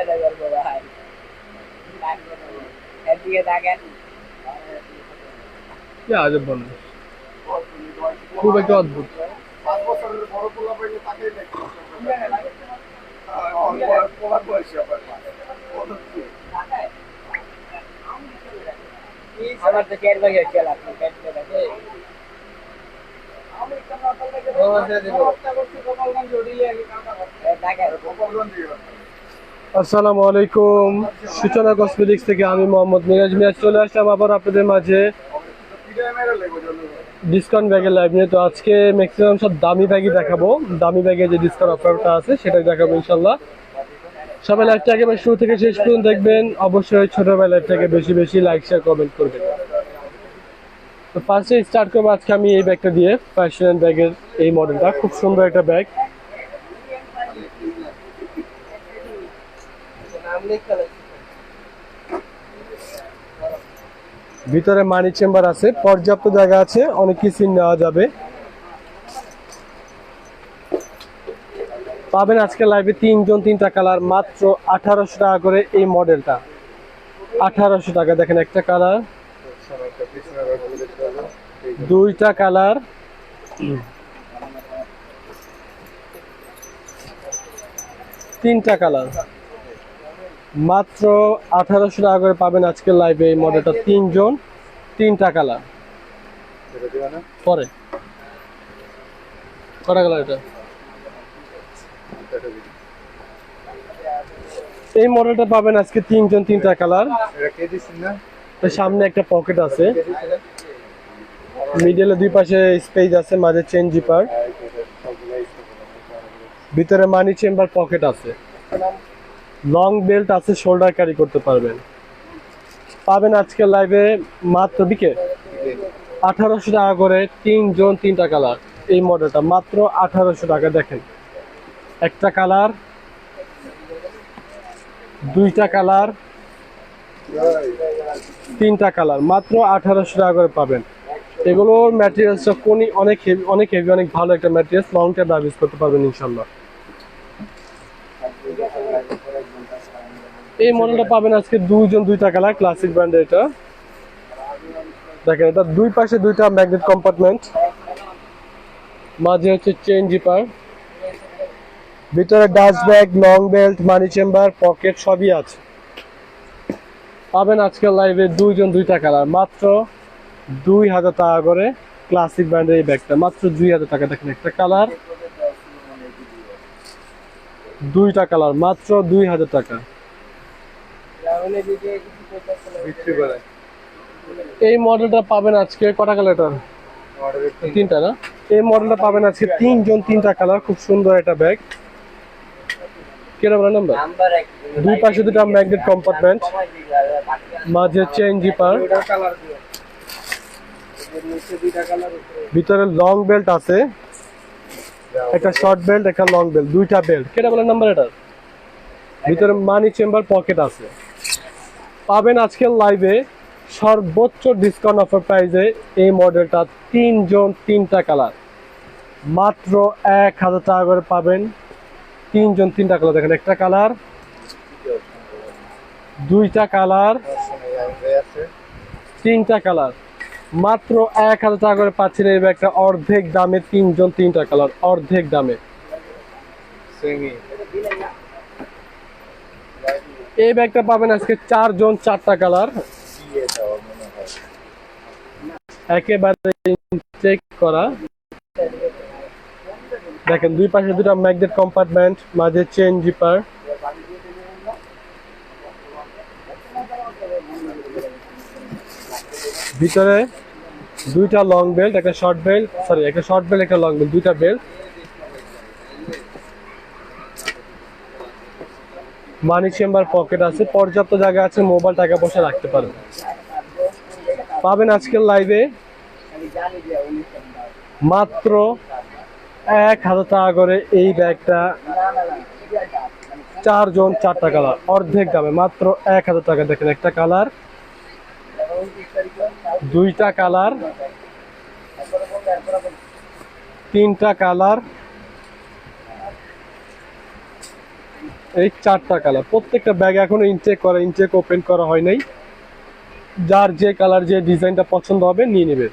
টাকা করব ভাই একদিকে থাকেন কি আজব মানুষ। খুব একটা অদ্ভুত। পাঁচ বছরের বড় পোলা পাইলে আমার তো চার পেট দেখে আসসালামু আলাইকুম। সূচনা কসমেটিক্স থেকে আমি মোহাম্মদ মিরাজ মিরাজ চলে আসলাম আবার আপনাদের মাঝে। ডিসকাউন্ট ব্যাগের লাইভ নিয়ে। তো আজকে ম্যাক্সিমাম সব দামি ব্যাগই দেখাবো। দামি ব্যাগে যে ডিসকাউন্ট অফারটা আছে, সেটাই দেখাবো ইনশাল্লাহ সবাই লাইভটা একেবারে শুরু থেকে শেষ পর্যন্ত দেখবেন। অবশ্যই ছোটবেলার থেকে বেশি বেশি লাইক শেয়ার কমেন্ট করবেন। তো ফার্স্টে স্টার্ট করব আজকে আমি এই ব্যাগটা দিয়ে। ফ্যাশন ব্যাগের এই মডেলটা খুব সুন্দর একটা ব্যাগ ভিতরে মানি চেম্বার আছে, পর্যাপ্ত জায়গা আছে, অনেক কিছু নেওয়া যাবে। পাবেন আজকে লাইভে তিনজন, তিনটা কালার মাত্র আঠারোশো টাকা করে এই মডেলটা আঠারোশো টাকা, দেখেন একটা কালার দুইটা কালার তিনটা কালার মাত্র আঠারোশো টাকা করে পাবেন আজকের লাইভে এই মডেলটা তিনজন, তিনটা কালার পরে। কটা কালার এটা? এই মডেলটা পাবেন আজকে তিনজন, তিনটা কালার সামনে একটা পকেট আছে। মিডলে দুই পাশে স্পেস আছে, মাঝে চেন জিপার ভিতরে মানি চেম্বার পকেট আছে। লং বেল্ট আছে, শোল্ডার ক্যারি করতে পারবেন। পাবেন আজকে লাইভে মাত্র বিকে? আঠারোশো টাকা করে তিনজন তিনটা কালার এই মডেলটা। মাত্র আঠারোশো টাকা, দেখেন। একটা কালার, দুইটা কালার, তিনটা কালার। মাত্র আঠারোশো টাকা করে পাবেন। এগুলোর ম্যাটেরিয়ালসটা কোনই অনেক হেভি অনেক হেভি অনেক ভালো একটা ম্যাটেরিয়ালস লং টাইম ব্যবহার করতে পারবেন, ইনশাল্লাহ। এই মডেলটা পাবেন আজকে দুইজন, দুইটা কালার ক্লাসিক ব্র্যান্ডের এটা। দেখেন, এটা দুই পাশে দুইটা ম্যাগনেট কম্পার্টমেন্ট মাঝে হচ্ছে চেন জিপার ভিতরে dust bag long belt money chamber pocket সবই আছে। পাবেন আজকের লাইভে দুইজন, দুইটা কালার। মাত্র দুই হাজার টাকা করে ক্লাসিক ব্র্যান্ডের এই ব্যাগটা মাত্র দুই হাজার টাকা, দেখেন একটা কালার। দুইটা কালার, মাত্র দুই হাজার টাকা। এই মডেলটা পাবেন আজকে কটা কালার এটা তিনটা। না? এই মডেলটা পাবেন আজকে তিনজন তিনটা কালার খুব সুন্দর একটা ব্যাগ। কীরকম নাম্বার নাম্বার দুই পাশে দুটো ম্যাগনেট কম্পার্টমেন্ট মাঝে চেন জিপার ভিতরে লং বেল্ট আছে একটা শর্ট বেল্ট একটা লং বেল্ট দুইটা বেল্ট কেটা নাম্বার এটা ভিতরে মানি চেম্বার পকেট আছে। পাবেন আজকের লাইভে সর্বোচ্চ ডিসকাউন্ট অফার প্রাইজে এই মডেলটা তিনজন, তিনটা কালার মাত্র এক হাজার টাকা করে পাবেন তিনজন, তিনটা কালার দেখেন একটা কালার দুইটা কালার তিনটা কালার মাত্র এক হাজার টাকা করে পাচ্ছেন এই ব্যাগটা অর্ধেক দামে তিনজন, তিনটা কালার অর্ধেক দামে। এই ব্যাগটা পাবেন আজকে চারজন, চারটা কালার। একেবারে চেক করা। দেখেন, দুই পাশে দুটো ম্যাগনেট কম্পার্টমেন্ট মাঝে চেন জিপার ভিতরে দুইটা লং বেল্ট একটা শর্ট বেল্ট সরি একটা শর্ট বেল্ট একটা লং বেল্ট দুইটা বেল্ট মানি চেম্বার পকেট আছে, পর্যাপ্ত জায়গা আছে মোবাইল টাকা পয়সা রাখতে পারেন পাবেন আজকের লাইভে মাত্র এক হাজার টাকা করে এই ব্যাগটা চারজন চারটা কালার অর্ধেক দামে, মাত্র এক হাজার টাকা। দেখেন একটা কালার দুইটা কালার তিনটা কালার এই চারটা কালার। প্রত্যেকটা ব্যাগ এখনও ইনটেক করা ইনটেক ওপেন করা হয় নাই। যার যে কালার, যে ডিজাইনটা পছন্দ হবে নিয়ে নেবে।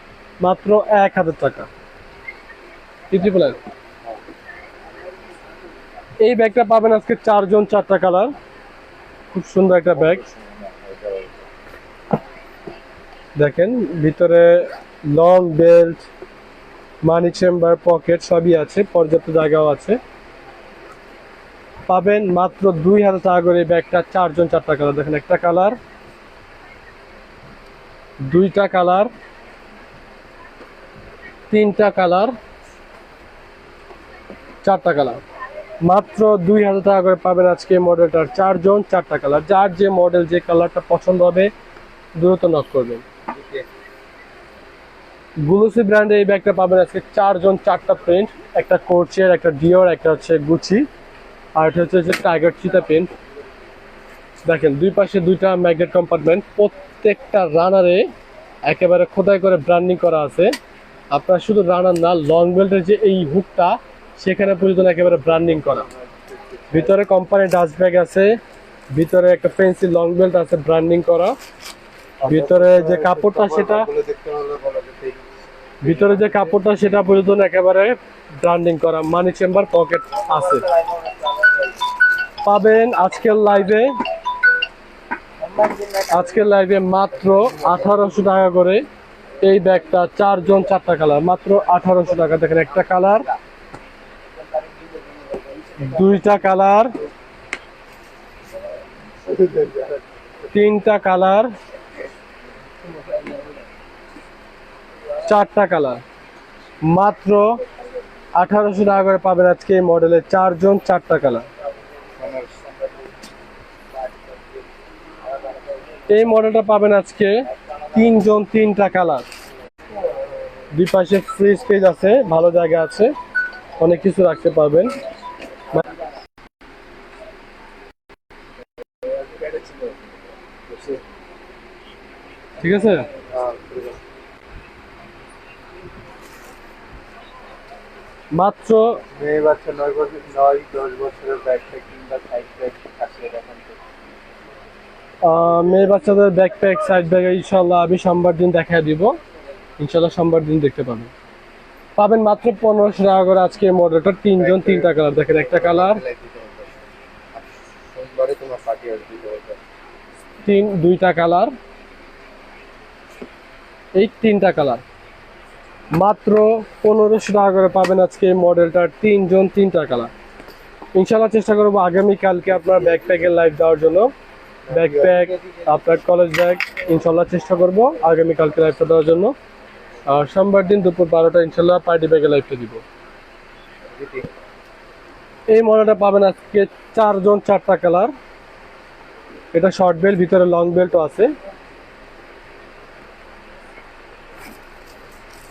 মাত্র এক হাজার টাকা। এই ব্যাগটা পাবেন আজকে চারজন, চারটা কালার। খুব সুন্দর একটা ব্যাগ দেখেন, ভিতরে long belt money chamber pocket সবই আছে, পর্যাপ্ত জায়গাও আছে। পাবেন মাত্র দুই হাজার টাকা করে ব্যাগটা। চারজন চারটা কালার। দেখেন একটা কালার, দুইটা কালার, তিনটা কালার, চারটা কালার। মাত্র দুই হাজার টাকা করে পাবেন আজকে মডেলটার চারজন চারটা কালার। যার যে মডেল, যে কালারটা পছন্দ হবে, দ্রুত নক করবেন। গুলুসি ব্র্যান্ডে এই ব্যাগটা পাবেন আজকে চারজন চারটা প্রিন্ট একটা কোর্চের একটা ডিওর একটা হচ্ছে গুচি আর এটা হচ্ছে যে টাইগার চিতা প্রিন্ট দেখেন, দুই পাশে দুইটা ম্যাগনেট কম্পার্টমেন্ট প্রত্যেকটা রানারে একেবারে খোদাই করে ব্র্যান্ডিং করা আছে। আপনার শুধু রানার না লং বেল্টের যে এই হুকটা সেখানে পর্যন্ত একেবারে ব্র্যান্ডিং করা। ভিতরে কোম্পানির ডাস্ট ব্যাগ আছে, ভিতরে একটা ফেন্সি লং বেল্ট আছে ব্র্যান্ডিং করা। ভিতরে যে কাপড়টা সেটা ভিতরে যে কাপড়টা সেটা পর্যন্ত একেবারে ব্র্যান্ডিং করা। মানি চেম্বার পকেট আছে। পাবেন আজকের লাইভে আজকের লাইভে মাত্র আঠারোশো টাকা করে এই ব্যাগটা, চারজন চারটা কালার মাত্র আঠারোশো টাকা। দেখেন একটা কালার দুইটা কালার তিনটা কালার চারটা কালার মাত্র আঠারোশো টাকা করে পাবেন আজকে এই মডেলের চারজন চারটা কালার এই মডেলটা পাবেন আজকে তিনজন তিনটা কালার। দুই পাশে ফ্রি স্পেস আছে ভালো জায়গা আছে অনেক কিছু রাখতে পারবেন। ঠিক আছে? মাত্র মেয়ে নয় বছর নয় দশ বছরের ব্যাগটা কিংবা সাইড ব্যাগ তো আহ, মেয়ে বাচ্চাদের ব্যাকপ্যাক সাইড ব্যাগ ইনশাল্লাহ আমি সোমবার দিন দেখা দিব। ইনশাল্লাহ সোমবার দিন দেখতে পাবেন। পাবেন মাত্র পনেরোশো টাকা করে আজকে মডেলটা তিনজন, তিনটা কালার দেখেন একটা কালার তিন, দুইটা কালার এই তিনটা কালার মাত্র পনেরোশো টাকা করে পাবেন আজকে এই মডেলটার তিনজন, তিনটা কালার ইনশাল্লাহ চেষ্টা করব আগামীকালকে আপনার ব্যাকপ্যাকের লাইভ দেওয়ার জন্য। ব্যাকপ্যাক আপনার কলেজ ব্যাগ ইনশাল্লাহ চেষ্টা করব আগামীকালকে লাইভটা দেওয়ার জন্য। আর সোমবার দিন দুপুর বারোটা ইনশাল্লাহ পার্টি ব্যাগের লাইভটা দিব। এই মডেলটা পাবেন আজকে চারজন চারটা কালার এটা শর্ট বেল্ট ভিতরে লং বেল্টও আছে।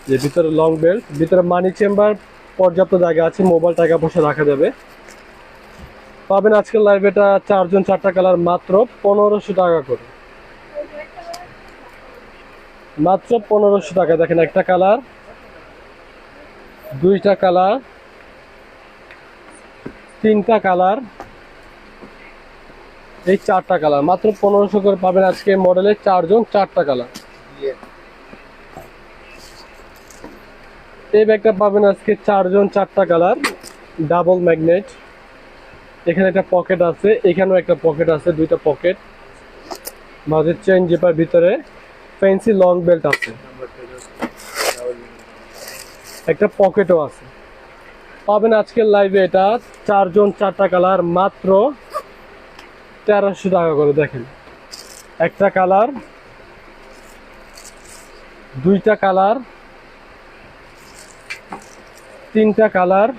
যে ভিতরে লং বেল্ট ভিতরে মানি চেম্বার পর্যাপ্ত জায়গা আছে মোবাইল টাকা পয়সা রাখা যাবে। পাবেন আজকের লাইভ এটা চারজন চারটা কালার মাত্র পনেরোশো টাকা করে। মাত্র পনেরোশো টাকা। দেখেন একটা কালার দুইটা কালার তিনটা কালার এই চারটা কালার মাত্র পনেরোশো করে পাবেন আজকে মডেলের চারজন চারটা কালার এই ব্যাগটা পাবেন আজকে চারজন চারটা কালার ডাবল ম্যাগনেট এখানে একটা পকেট আছে, এখানেও একটা পকেট আছে, দুইটা পকেট। মাঝের চেন জেপার ভিতরে ফ্যান্সি লং বেল্ট আছে। একটা পকেটও আছে। পাবেন আজকের লাইভে এটা চারজন চারটা কালার মাত্র তেরোশো টাকা করে, দেখেন। একটা কালার দুইটা কালার তিনটা কালার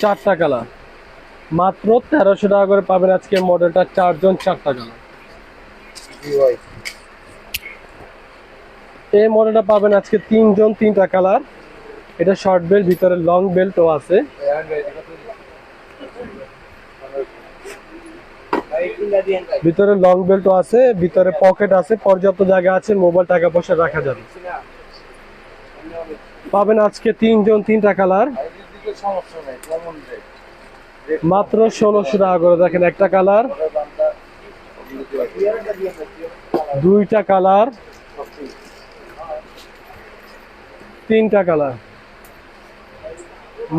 চারটা কালার। মাত্র তেরোশো টাকা করে পাবেন আজকে মডেলটা চারজন চারটা কালার। এই মডেলটা পাবেন আজকে তিনজন তিনটা কালার। এটা শর্ট বেল্ট, ভিতরে লং বেল্টও আছে। ভিতরে লং বেল্টও আছে, ভিতরে পকেট আছে, পর্যাপ্ত জায়গা আছে, মোবাইল টাকা পয়সা রাখা যাবে। পাবেন আজকে তিনজন তিনটা কালার। মাত্র ষোলোশো টাকা করে দেখেন একটা কালার। দুইটা কালার। তিনটা কালার।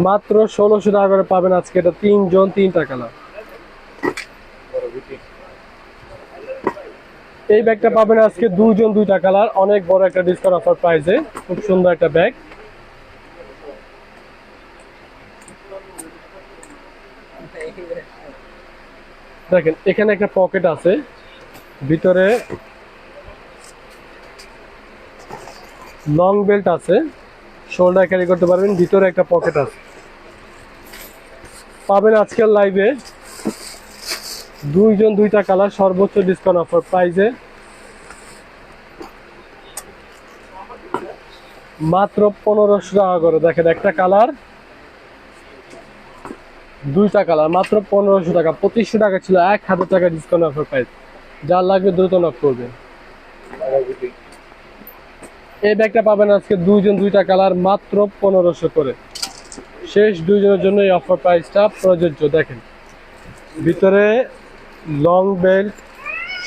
মাত্র ষোলোশো টাকা করে পাবেন আজকে এটা তিনজন, তিনটা কালার। এই ব্যাগটা পাবেন আজকে দুজন দুইটা কালার। অনেক বড় একটা ডিসকাউন্ট অফার প্রাইসে খুব সুন্দর একটা ব্যাগ। দেখেন, এখানে একটা পকেট আছে। ভিতরে লং বেল্ট আছে। শোল্ডার ক্যারি করতে পারবেন, ভিতরে একটা পকেট আছে। পাবেন আজকের লাইভে দুইজন, দুইটা কালার সর্বোচ্চ ডিসকাউন্ট অফার প্রাইজে মাত্র পনেরোশো টাকা করে। দেখেন, একটা কালার দুইটা কালার, মাত্র পনেরোশো টাকা। পঁচিশশো টাকা ছিল, এক হাজার টাকা ডিসকাউন্ট অফার প্রাইস যার লাগবে দ্রুত নক করবেন এই ব্যাগটা পাবেন আজকে দুইজন দুইটা কালার, মাত্র পনেরোশো করে। শেষ দুইজনের জন্য এই অফার প্রাইসটা প্রযোজ্য, দেখেন। ভিতরে লং বেল্ট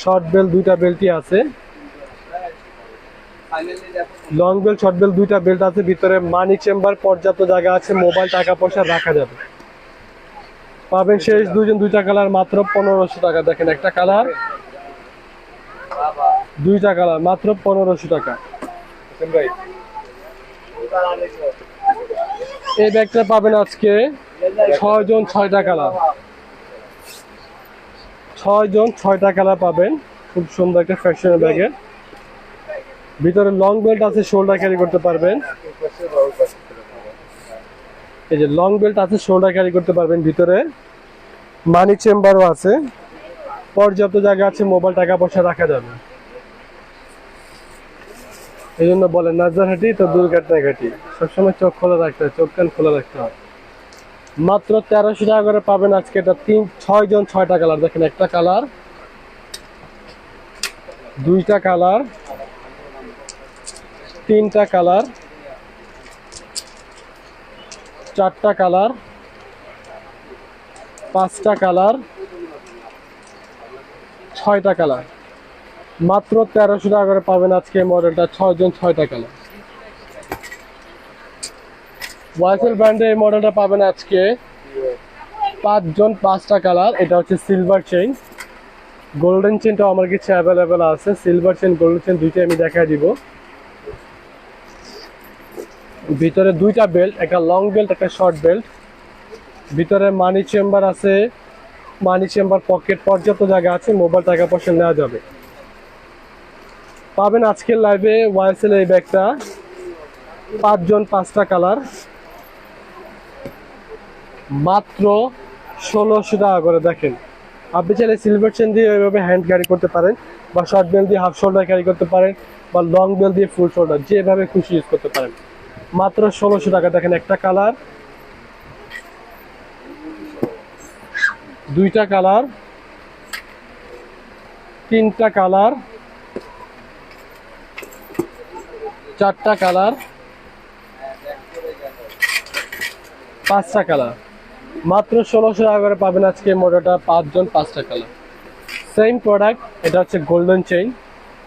শর্ট বেল্ট দুইটা বেল্টই আছে। লং বেল্ট শর্ট বেল্ট দুইটা বেল্ট আছে। ভিতরে মানি চেম্বার পর্যাপ্ত জায়গা আছে মোবাইল টাকা পয়সা রাখা যাবে। পাবেন শেষ দুজন দুইটা কালার মাত্র পনেরোশো টাকা। দেখেন একটা কালার, দুইটা কালার মাত্র পনেরোশো টাকা। এই ব্যাগটা পাবেন আজকে ছয় জন ছয়টা কালার। ছয় জন ছয়টা কালার পাবেন। খুব সুন্দর একটা ফ্যাশনের ব্যাগে ভিতরে লং বেল্ট আছে শোল্ডার ক্যারি করতে পারবেন। এই যে লং বেল্ট আছে শোল্ডার ক্যারি করতে পারবেন ভিতরে। মানি চেম্বারও আছে। পর্যাপ্ত জায়গা আছে মোবাইল টাকা পয়সা রাখা যাবে। এই জন্য বলে নাজার হাঁটি তো দুর্ঘটনা ঘাটি সবসময় চোখ খোলা রাখতে হয়, চোখ কান খোলা রাখতে হয়। মাত্র তেরোশো টাকা করে পাবেন আজকে এটা তিন ছয় জন ছয়টা কালার দেখেন একটা কালার দুইটা কালার তিনটা কালার চারটা কালার, পাঁচটা কালার, ছয়টা কালার। মাত্র তেরোশো টাকা করে পাবেন আজকে মডেলটা ছয় জন ছয়টা কালার। ওয়াইসেল ব্র্যান্ডে এই মডেলটা পাবেন আজকে পাঁচজন পাঁচটা কালার। এটা হচ্ছে সিলভার চেইন গোল্ডেন চেনটাও আমার কাছে অ্যাভেলেবেল আছে। সিলভার চেন গোল্ডেন চেন দুইটাই আমি দেখা দিব। ভিতরে দুইটা বেল্ট একটা লং বেল্ট একটা শর্ট বেল্ট ভিতরে মানি চেম্বার আছে। মানি চেম্বার পকেট পর্যাপ্ত জায়গা আছে মোবাইল টাকা পয়সা নেওয়া যাবে। পাবেন আজকের লাইভে ওয়াইসেল এই ব্যাগটা। পাঁচজন, পাঁচটা কালার মাত্র ষোলোশো টাকা করে দেখেন। আপনি চাইলে সিলভার চেন দিয়ে ওইভাবে হ্যান্ড ক্যারি করতে পারেন, বা শর্ট বেল দিয়ে হাফ শোল্ডার ক্যারি করতে পারেন, বা লং বেল দিয়ে ফুল শোল্ডার যেভাবে খুশি ইউজ করতে পারেন। মাত্র ষোলোশো টাকা। দেখেন একটা কালার, দুইটা কালার, তিনটা কালার, চারটা কালার, পাঁচটা কালার। মাত্র ষোলোশো টাকা করে পাবেন আজকে মডেলটা পাঁচজন, পাঁচটা কালার। সেম প্রোডাক্ট এটা হচ্ছে গোল্ডেন চেইন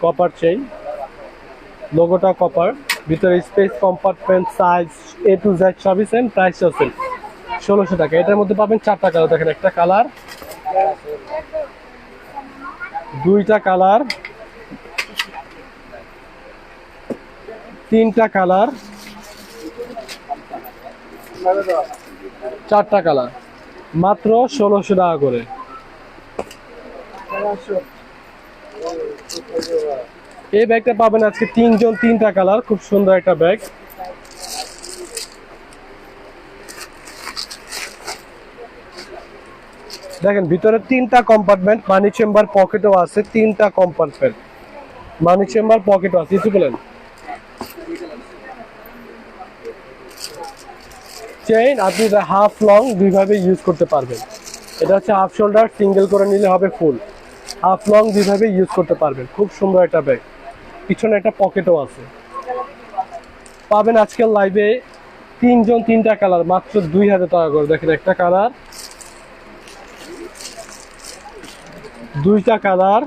কপার চেইন লোগোটা কপার ভিতরে space compartment size A to Z same same প্রাইসও সেম ষোলোশো টাকা। এটার মধ্যে পাবেন চারটা কালার দেখেন, একটা কালার দুইটা কালার তিনটা কালার চারটা কালার মাত্র ষোলোশো টাকা করে। এই ব্যাগটা পাবেন আজকে তিনজন, তিনটা কালার, খুব সুন্দর একটা ব্যাগ। দেখেন, ভিতরে তিনটা কম্পার্টমেন্ট মানি চেম্বার পকেটও আছে, তিনটা কম্পার্টমেন্ট মানি চেম্বার পকেটও আছে, কিছু বলেন? চেইন আপনি হাফ লং দুইভাবে ইউজ করতে পারবেন। এটা হচ্ছে হাফ শোল্ডার সিঙ্গেল করে নিলে হবে ফুল হাফ লং দুইভাবে ইউজ করতে পারবেন। খুব সুন্দর একটা ব্যাগ। পিছনে একটা পকেটও আছে। পাবেন আজকের লাইভে তিনজন তিনটা কালার মাত্র দুই হাজার টাকা করে। দেখেন একটা কালার দুইটা কালার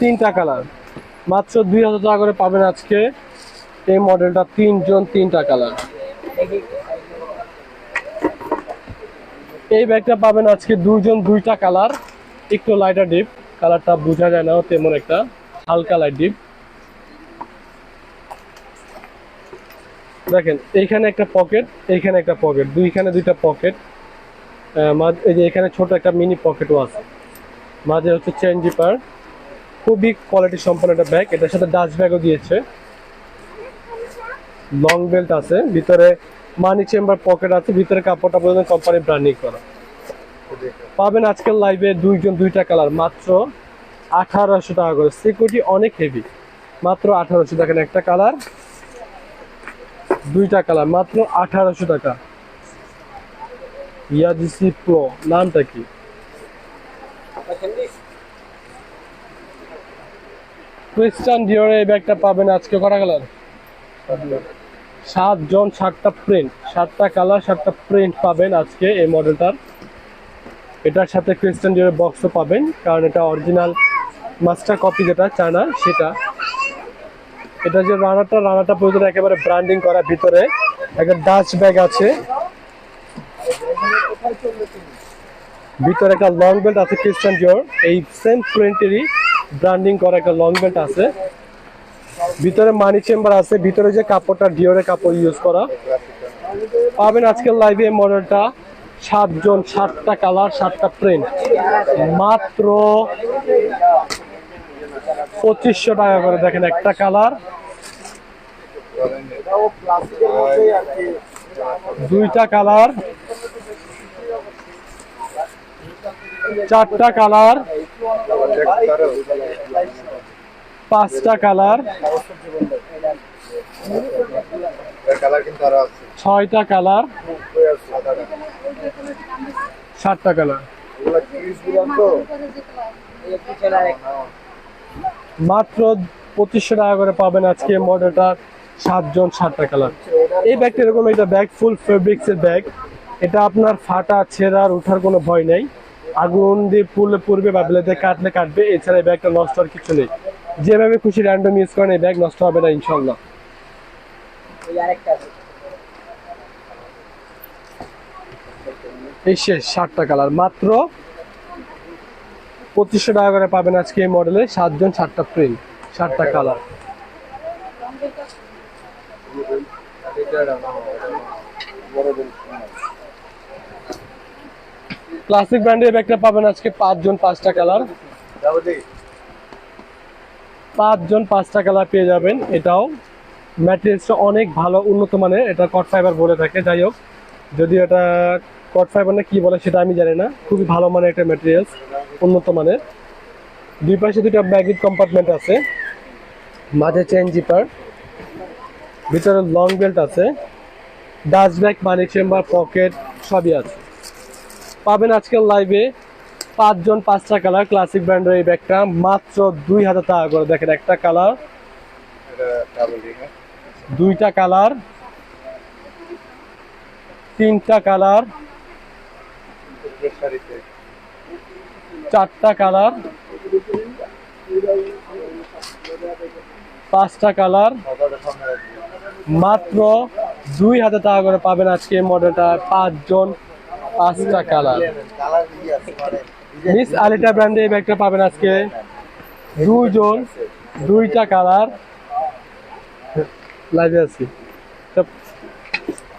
তিনটা কালার মাত্র দুই হাজার টাকা করে পাবেন আজকে এই মডেলটা তিনজন তিনটা কালার এই ব্যাগটা পাবেন আজকে দুইজন দুইটা কালার একটু লাইটার ডিপ কালারটা বোঝা যায় না, তেমন একটা হালকা লাইট ডিপ দেখেন, এইখানে একটা পকেট এইখানে একটা পকেট দুইখানে দুইটা পকেট এই যে এখানে ছোট একটা মিনি পকেটও আছে। মাঝে হচ্ছে চেন জিপার খুবই কোয়ালিটি সম্পন্ন একটা ব্যাগ এটার সাথে ডাস্ট ব্যাগও দিয়েছে। লং বেল্ট আছে, ভিতরে মানি চেম্বার পকেট আছে, ভিতরে কাপড়টা পর্যন্ত কোম্পানি ব্র্যান্ডিং করা। পাবেন আজকাল লাইভে দুইজন দুইটা কালার মাত্র আঠারোশো টাকা করে। সিকিউরিটি অনেক হেভি মাত্র আঠারোশো, দেখেন একটা কালার দুইটা কালার মাত্র আঠারোশো টাকা। ইয়াজিসি প্রো নামটা কি? ক্রিস্টান ডিওরে এই ব্যাগটা পাবেন আজকে কটা কালার সাতজন সাতটা প্রিন্ট সাতটা কালার সাতটা প্রিন্ট পাবেন আজকে এই মডেলটার এটার সাথে ক্রিস্টান ডিওরের বক্সও পাবেন, কারণ এটা অরিজিনাল মাস্টার কপি যেটা চায়না, সেটা। এটা যে রানারটা রানারটা পর্যন্ত একেবারে ব্র্যান্ডিং করা ভিতরে, একটা ডাচ ব্যাগ আছে। ভিতরে একটা লং বেল্ট আছে ক্রিস্টান ডিওর এই সেম প্রিন্টেরই ব্র্যান্ডিং করা একটা লং বেল্ট আছে। ভিতরে মানি চেম্বার আছে, ভিতরে যে কাপড়টা ডিওরের কাপড় ইউজ করা। পাবেন আজকের লাইভে মডেলটা সাতজন, সাতটা কালার সাতটা প্রিন্ট মাত্র পঁচিশশো টাকা করে দেখেন একটা কালার দুইটা কালার চারটা কালার পাঁচটা কালার ছয়টা কালার সাতটা কালার মাত্র পঁচিশশো টাকা করে পাবেন আজকে মডেলটা। সাতজন সাতটা কালার এই ব্যাগটা এরকম, এটা ব্যাগ ফুল ফেব্রিক্স এর ব্যাগ। এটা আপনার ফাটা ছেঁড়ার ওঠার কোনো ভয় নেই। আগুন দিয়ে পুড়লে পড়বে, বা ব্লেডে কাটলে কাটবে। এছাড়া এই ব্যাগটা নষ্ট হওয়ার কিছু নেই। যেভাবে খুশি র্যান্ডম ইউজ করেন, এই ব্যাগ নষ্ট হবে না ইনশাল্লাহ এই শেষ সাতটা কালার। মাত্র পঁচিশশো টাকা করে পাবেন আজকে এই মডেলে সাতজন, সাতটা প্রিন্ট সাতটা কালার। ক্লাসিক ব্র্যান্ডের ব্যাগটা পাবেন আজকে পাঁচজন, পাঁচটা কালার। পাঁচজন, পাঁচটা কালার পেয়ে যাবেন। এটাও ম্যাটেরিয়ালসটা অনেক ভালো, উন্নত মানের। এটা কট ফাইবার বলে থাকে। যাই হোক, যদি এটা কট ফাইবার না কি বলে সেটা আমি জানি না। খুবই ভালো মানের একটা ম্যাটেরিয়ালস উন্নত মানের। দুই পাশে দুইটা ব্যাগেজ কম্পার্টমেন্ট আছে। মাঝে চেন জিপার ভিতরে লং বেল্ট আছে। Dust bag money chamber pocket সবই আছে। পাবেন আজকের লাইভে পাঁচজন পাঁচটা কালার ক্লাসিক ব্র্যান্ডের এই ব্যাগটা। মাত্র দুই হাজার টাকা করে। দেখেন একটা কালার দুইটা কালার তিনটা কালার চারটা কালার, পাঁচটা কালার, মাত্র দুই হাজার টাকা করে পাবেন আজকে মডেলটা, পাঁচজন, পাঁচটা কালার। মিস আলিটা ব্র্যান্ডে এই ব্যাগটা পাবেন আজকে দুইজন, দুইটা কালার। লাইভে আছি।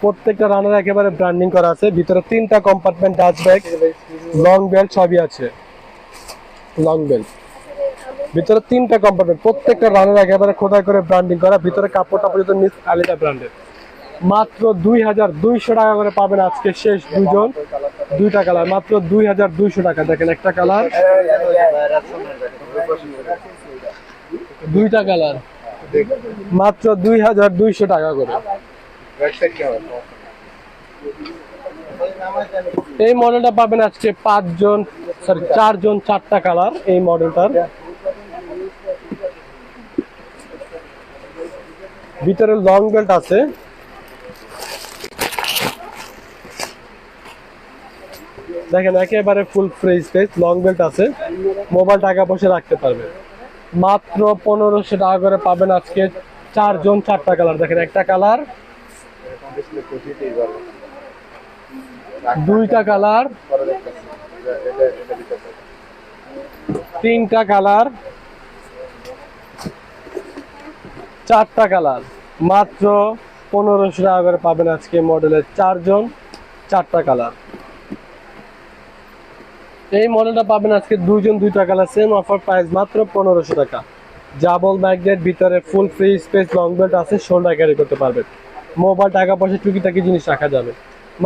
প্রত্যেকটা রানার একেবারে ব্র্যান্ডিং করা আছে। ভিতরে তিনটা compartment dust bag long belt সবই আছে। লং বেল্ট ভিতরে তিনটা কম্পার্টমেন্ট প্রত্যেকটা রানার একেবারে খোদাই করে ব্র্যান্ডিং করা। ভিতরে কাপড়টা পর্যন্ত মিস আলিটা ব্র্যান্ডের মাত্র দুই হাজার দুইশো টাকা করে পাবেন আজকে শেষ দুজন। দুইটা কালার মাত্র দুই হাজার দুইশো টাকা। দেখেন একটা কালার দুইটা কালার মাত্র দুই হাজার দুইশো টাকা করে। এই মডেলটা পাবেন আজকে পাঁচজন সরি চারজন চারটা কালার এই মডেলটার ভিতরে লং বেল্ট আছে। দেখেন, একেবারে full free space long belt আছে। মোবাইল টাকা পয়সা রাখতে পারবে মাত্র পনেরোশো টাকা করে পাবেন আজকে চারজন চারটা কালার দেখেন, একটা কালার এরকম ডিসপ্লে খুশিতেই পারবে দুইটা কালার। তিনটা কালার। চারটা কালার। মাত্র পনেরোশো টাকা করে পাবেন আজকে মডেলের চারজন। চারটা কালার। এই মডেলটা পাবেন আজকে দুইজন, দুইটা কালার। সেম অফার প্রাইস মাত্র পনেরোশো টাকা। জাবল ম্যাগনেট ভিতরে full free space long belt আছে শোল্ডার ক্যারি করতে পারবেন। মোবাইল, টাকা পয়সা, টুকিটাকি জিনিস রাখা যাবে।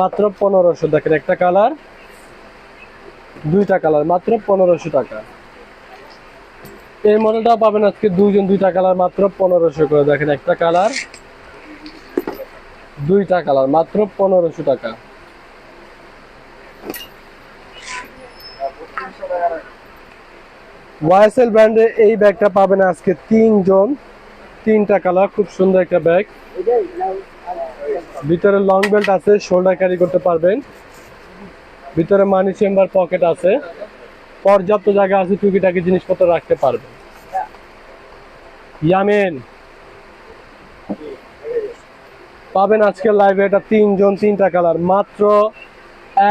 মাত্র পনেরোশো, দেখেন একটা কালার, দুইটা কালার, মাত্র পনেরোশো টাকা। এই মডেলটা পাবেন আজকে দুইজন, দুইটা কালার, মাত্র পনেরোশো করে, দেখেন একটা কালার, দুইটা কালার, মাত্র পনেরোশো টাকা। ওয়াইএসএল ব্র্যান্ডে এই ব্যাগটা পাবেন আজকে তিনজন, তিনটা কালার, খুব সুন্দর একটা ব্যাগ ভিতরে লং বেল্ট আছে শোল্ডার ক্যারি করতে পারবেন। ভিতরে মানি চেম্বার পকেট আছে। পর্যাপ্ত জায়গা আছে, টুকিটাকি জিনিসপত্র রাখতে পারবেন। ইয়ামেন। পাবেন আজকের লাইভে এটা তিনজন, তিনটা কালার মাত্র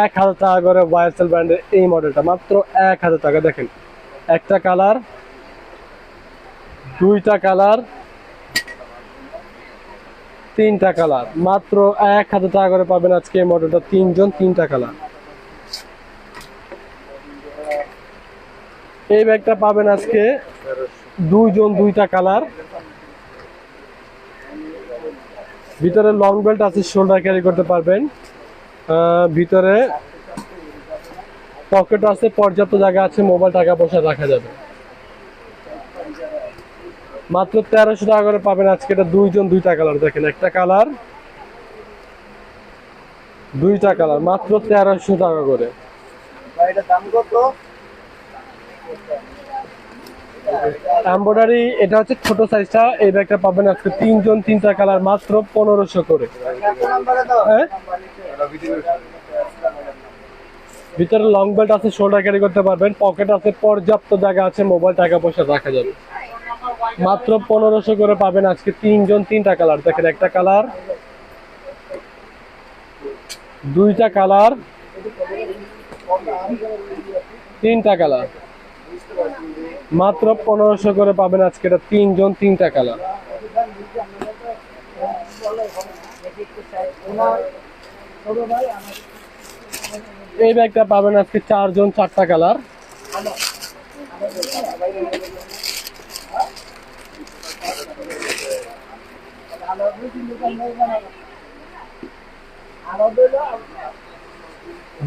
এক হাজার টাকা করে ওয়াইএসএল ব্র্যান্ডের এই মডেলটা মাত্র এক হাজার টাকা। দেখেন, একটা কালার দুইটা কালার তিনটা কালার। মাত্র এক হাজার টাকা করে পাবেন আজকে এই মডেলটা তিনজন তিনটা কালার। এই ব্যাগটা পাবেন আজকে দুইজন দুইটা কালার। ভিতরে লং বেল্ট আছে শোল্ডার ক্যারি করতে পারবেন। ভিতরে পকেট আছে, পর্যাপ্ত জায়গা আছে মোবাইল টাকা পয়সা রাখা যাবে। মাত্র তেরোশো টাকা করে পাবেন আজকে এটা দুইজন দুইটা কালার দেখেন একটা কালার দুইটা কালার মাত্র তেরোশো টাকা করে। এমব্রয়ডারি এটা হচ্ছে ছোট সাইজটা এই ব্যাগটা পাবেন আজকে তিনজন তিনটা কালার মাত্র পনেরোশো করে। হ্যাঁ? ভিতরে লং বেল্ট আছে শোল্ডার ক্যারি করতে পারবেন পকেট আছে পর্যাপ্ত জায়গা আছে মোবাইল টাকা পয়সা রাখা যাবে। মাত্র পনেরোশো করে পাবেন আজকে তিনজন, তিনটা কালার। দেখেন একটা কালার, দুইটা কালার, তিনটা কালার। মাত্র পনেরোশো করে পাবেন আজকে এটা তিনজন, তিনটা কালার। এই ব্যাগটা পাবেন আজকে চারজন, চারটা কালার।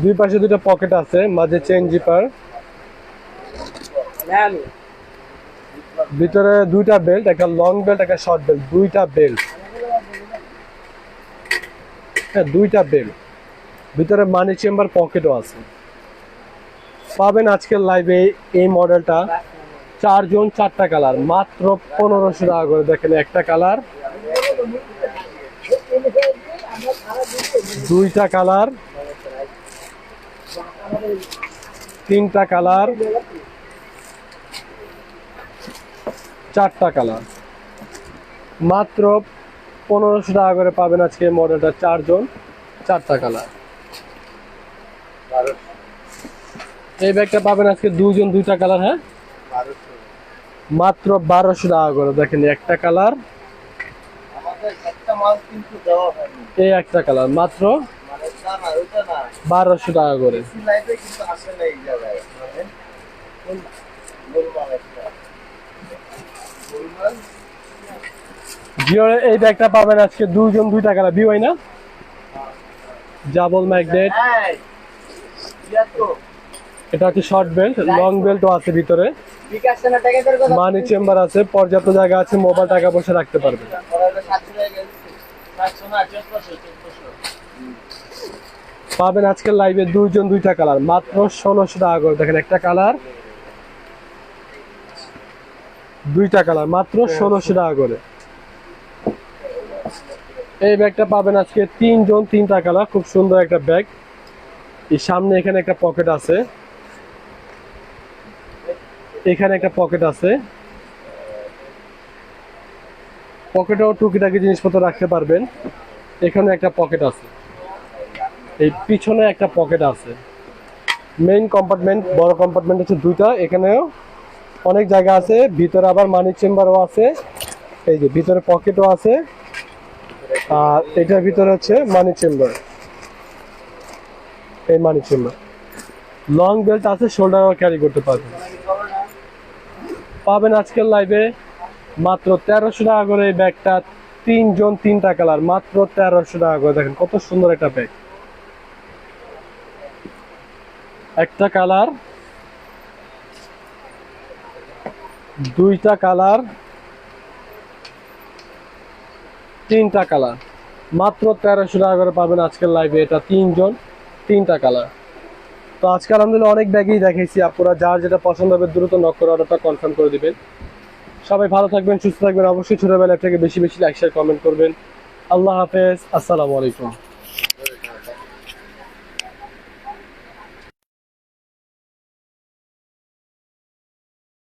দুই পাশে দুটো পকেট আছে, মাঝে চেন জিপার। ভিতরে দুইটা বেল্ট, একটা লং বেল্ট, একটা শর্ট বেল্ট, দুইটা বেল্ট। হ্যাঁ দুইটা বেল্ট। ভিতরে মানি চেম্বার পকেটও আছে। পাবেন আজকের লাইভে এই মডেলটা চারজন চারটা কালার মাত্র পনেরোশো টাকা করে। দেখেন একটা কালার দুইটা কালার, তিনটা কালার, চারটা কালার। মাত্র পনেরোশো টাকা করে পাবেন আজকে মডেলটা চারজন, চারটা কালার। এই ব্যাগটা পাবেন আজকে দুজন দুইটা কালার হ্যাঁ? মাত্র বারোশো টাকা করে, দেখেন একটা কালার এই একটা কালার মাত্র মানে বারোশো টাকা করে। এই মানে এই ব্যাগটা পাবেন আজকে দুইজন দুইটা কালার বিওয়াই না? জাবল ম্যাগনেট এটা হচ্ছে শর্ট বেল্ট লং বেল্টও আছে ভিতরে। টাকা মানি চেম্বার আছে পর্যাপ্ত জায়গা আছে মোবাইল টাকা পয়সা রাখতে পারবে। পাবেন আজকের লাইভে দুইজন দুইটা কালার মাত্র ষোলোশো টাকা করে। দেখেন একটা কালার দুইটা কালার মাত্র ষোলোশো টাকা করে। এই ব্যাগটা পাবেন আজকে তিনজন তিনটা কালার খুব সুন্দর একটা ব্যাগ। এই সামনে এখানে একটা পকেট আছে। এখানে একটা পকেট আছে। পকেটেও টুকিটাকি জিনিসপত্র রাখতে পারবেন। এখানে একটা পকেট আছে। এই পিছনে একটা পকেট আছে। মেইন কম্পার্টমেন্ট বড় কম্পার্টমেন্ট হচ্ছে দুইটা। এখানেও অনেক জায়গা আছে। ভিতরে আবার মানি চেম্বারও আছে। এই যে ভিতরে পকেটও আছে। আর এটার ভিতরে হচ্ছে মানি চেম্বার এই মানি চেম্বার লং বেল্ট আছে শোল্ডারও ক্যারি করতে পারবেন। পাবেন আজকের লাইভে মাত্র তেরোশো টাকা করে এই ব্যাগটা তিনজন তিনটা কালার, মাত্র তেরোশো টাকা করে। দেখেন কত সুন্দর একটা ব্যাগ। একটা কালার, দুইটা কালার, তিনটা কালার। মাত্র তেরোশো টাকা করে পাবেন আজকের লাইভে এটা তিনজন, তিনটা কালার। তো আজকে আলহামদুলিল্লাহ অনেক ব্যাগেই দেখেছি আপনারা যার যেটা পছন্দ হবে দ্রুত নক করে অর্ডারটা কনফার্ম করে দিবেন। সবাই ভালো থাকবেন, সুস্থ থাকবেন। অবশ্যই ছোটবেলা থেকে বেশি বেশি লাইক শেয়ার কমেন্ট করবেন। আল্লাহ হাফেজ। আসসালামু আলাইকুম।